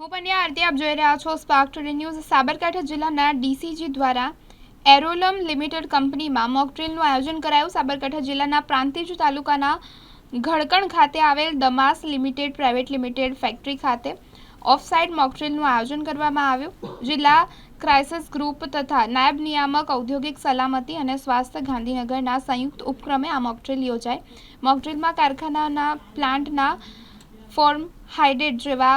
હું પન્યા આરતી આપ જોઈ રહ્યા છો સ્પાર્ક ટુડે ન્યૂઝ સાબરકાંઠા જિલ્લાના ડીસીજી દ્વારા એરોલમ લિમિટેડ કંપનીમાં મોકડ્રીલનું આયોજન કરાયું. સાબરકાંઠા જિલ્લાના પ્રાંતિજ તાલુકાના ઘડકણ ખાતે આવેલ Damas limited private limited factory ખાતે ઓફસાઇટ મોકડ્રીલનું આયોજન કરવામાં આવ્યું. જિલ્લા ક્રાઇસિસ ગ્રુપ તથા નાયબ નિયામક ઔદ્યોગિક સલામતી અને સ્વાસ્થ્ય ગાંધીનગરના સંયુક્ત ઉપક્રમે આ મોકડ્રીલ યોજાઈ. મોકડ્રીલમાં કારખાનાના પ્લાન્ટના ફોર્મ હાઇડ્રેટ જેવા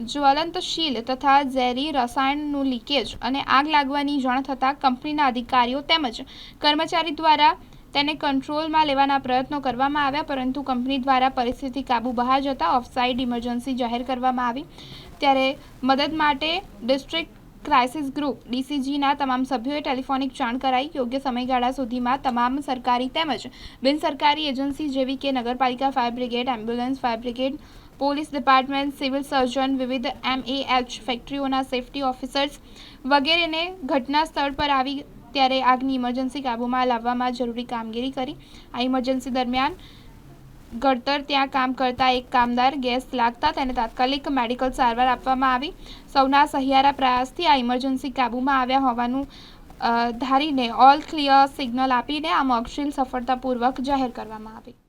જ્વલંતશીલ તથા ઝેરી રસાયણનું લીકેજ અને આગ લાગવાની જાણ થતાં કંપનીના અધિકારીઓ તેમજ કર્મચારી દ્વારા તેને કંટ્રોલમાં લેવાના પ્રયત્નો કરવામાં આવ્યા, પરંતુ કંપની દ્વારા પરિસ્થિતિ કાબૂ બહાર જતાં ઓફસાઇડ ઇમરજન્સી જાહેર કરવામાં આવી. ત્યારે મદદ માટે ડિસ્ટ્રિક્ટ ક્રાઇસિસ ગ્રુપ, ડીસીજીના તમામ સભ્યોએ ટેલિફોનિક જાણ કરાઈ. યોગ્ય સમયગાળા સુધીમાં તમામ સરકારી તેમજ બિનસરકારી એજન્સી જેવી કે નગરપાલિકા fire brigade, ambulance fire brigade police department, civil surgeon, વિવિધ એમએએચ ફેક્ટરીઓના સેફટી ઓફિસર્સ વગેરેને ઘટના સ્થળ પર આવી ત્યારે આગની ઇમરજન્સી કાબૂમાં લાવવામાં જરૂરી કામગીરી કરી. આ ઇમરજન્સી દરમિયાન ઘડતર ત્યાં કામ કરતા એક કામદાર ગેસ લાગતા તેને તાત્કાલિક મેડિકલ સારવાર આપવામાં આવી. સૌના સહિયારા પ્રયાસથી આ ઇમરજન્સી કાબૂમાં આવ્યા હોવાનું ધારીને ઓલ ક્લિયર સિગ્નલ આપીને આ મોકશીલ સફળતાપૂર્વક જાહેર કરવામાં આવી.